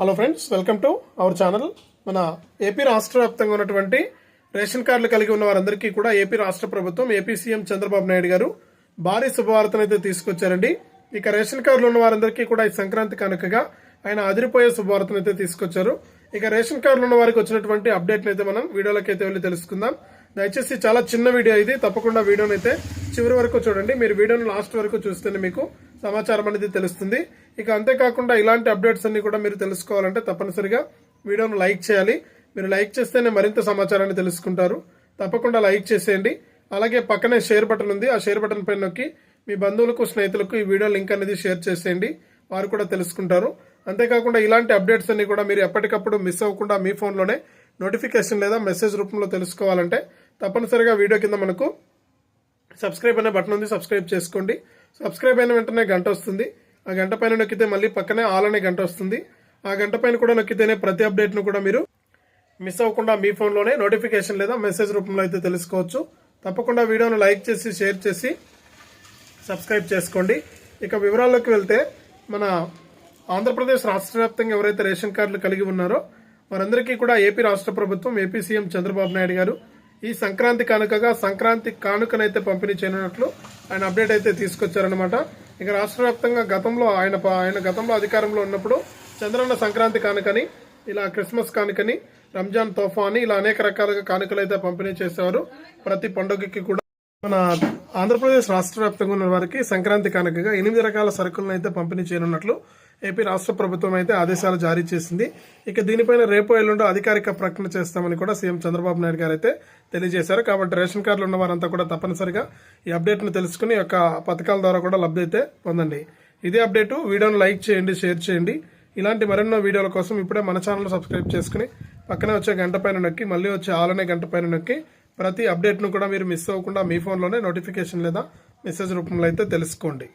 Hello friends welcome to our channel మన AP రాష్ట్ర వ్యాప్తంగా ఉన్నటువంటి రేషన్ కార్డులు కలిగి ఉన్న వారందరికీ కూడా ఏపీ రాష్ట్ర ప్రభుత్వం ఏపీ సీఎం చంద్రబాబు నాయుడు గారు భారీ శుభవార్తను అయితే తీసుకొచ్చారండి. ఇక రేషన్ కార్డులు ఉన్న వారందరికీ కూడా ఈ సంక్రాంతి కనుకగా ఆయన అదిరిపోయే శుభవార్తను అయితే తీసుకొచ్చారు. ఇక రేషన్ కార్డులు ఉన్న వారికి వచ్చినటువంటి అప్డేట్ని అయితే మనం వీడియోలోకి అయితే వెళ్ళి తెలుసుకుందాం. దయచేసి చాలా చిన్న వీడియో ఇది. తప్పకుండా వీడియోని అయితే చివరి వరకు చూడండి. మీరు వీడియోను లాస్ట్ వరకు చూస్తేనే మీకు సమాచారం అనేది తెలుస్తుంది. ఇక అంతేకాకుండా ఇలాంటి అప్డేట్స్ అన్ని కూడా మీరు తెలుసుకోవాలంటే తప్పనిసరిగా వీడియోను లైక్ చేయాలి. మీరు లైక్ చేస్తేనే మరింత సమాచారాన్ని తెలుసుకుంటారు. తప్పకుండా లైక్ చేసేయండి. అలాగే పక్కనే షేర్ బటన్ ఉంది. ఆ షేర్ బటన్ పైన నొక్కి మీ బంధువులకు స్నేహితులకు ఈ వీడియో లింక్ అనేది షేర్ చేసేయండి. వారు కూడా తెలుసుకుంటారు. అంతేకాకుండా ఇలాంటి అప్డేట్స్ అన్ని కూడా మీరు ఎప్పటికప్పుడు మిస్ అవ్వకుండా మీ ఫోన్లోనే నోటిఫికేషన్ లేదా మెసేజ్ రూపంలో తెలుసుకోవాలంటే తప్పనిసరిగా వీడియో కింద మనకు సబ్స్క్రైబ్ అనే బటన్ ఉంది. సబ్స్క్రైబ్ చేసుకోండి. సబ్స్క్రైబ్ అయిన వెంటనే గంట వస్తుంది. ఆ గంట పైన నొక్కితే మళ్ళీ పక్కనే ఆల్ అనే గంట వస్తుంది. ఆ గంట పైన కూడా నొక్కితేనే ప్రతి అప్డేట్ను కూడా మీరు మిస్ అవ్వకుండా మీ ఫోన్లోనే నోటిఫికేషన్ లేదా మెసేజ్ రూపంలో అయితే తెలుసుకోవచ్చు. తప్పకుండా వీడియోను లైక్ చేసి షేర్ చేసి సబ్స్క్రైబ్ చేసుకోండి. ఇక వివరాల్లోకి వెళ్తే మన ఆంధ్రప్రదేశ్ రాష్ట్ర వ్యాప్తంగా ఎవరైతే రేషన్ కార్డులు కలిగి ఉన్నారో వారందరికీ కూడా ఏపీ రాష్ట్ర ప్రభుత్వం ఏపీ సీఎం చంద్రబాబు నాయుడు గారు ఈ సంక్రాంతి కానుకగా సంక్రాంతి కానుకనైతే పంపిణీ చేయనున్నట్లు ఆయన అప్డేట్ అయితే తీసుకొచ్చారనమాట ఇక రాష్ట్ర వ్యాప్తంగా గతంలో ఆయన ఆయన గతంలో అధికారంలో ఉన్నప్పుడు చంద్రన్న సంక్రాంతి కానుకని ఇలా క్రిస్మస్ కానుకని రంజాన్ తోఫా అని ఇలా అనేక రకాలుగా కానుకలు అయితే పంపిణీ చేసేవారు. ప్రతి పండుగకి కూడా మన ఆంధ్రప్రదేశ్ రాష్ట్ర వ్యాప్తంగా ఉన్న వారికి సంక్రాంతి కానుకగా ఎనిమిది రకాల సరుకులను అయితే పంపిణీ చేయనున్నట్లు ఏపీ రాష్ట్ర ప్రభుత్వం అయితే ఆదేశాలు జారీ చేసింది. ఇక దీనిపైన రేపు ఎల్లుండో అధికారిక ప్రకటన చేస్తామని కూడా సీఎం చంద్రబాబు నాయుడు గారు అయితే తెలియజేశారు. కాబట్టి రేషన్ కార్డులు ఉన్న వారంతా కూడా తప్పనిసరిగా ఈ అప్డేట్ను తెలుసుకుని యొక్క పథకాల ద్వారా కూడా లబ్ధి అయితే పొందండి. ఇదే అప్డేటు. వీడియోను లైక్ చేయండి షేర్ చేయండి. ఇలాంటి మరెన్నో వీడియోల కోసం ఇప్పుడే మన ఛానల్ సబ్స్క్రైబ్ చేసుకుని పక్కనే వచ్చే గంట పైన నొక్కి మళ్ళీ వచ్చే ఆలనే గంట పైన నొక్కి ప్రతి అప్డేట్ను కూడా మీరు మిస్ అవ్వకుండా మీ ఫోన్లోనే నోటిఫికేషన్ లేదా మెసేజ్ రూపంలో అయితే తెలుసుకోండి.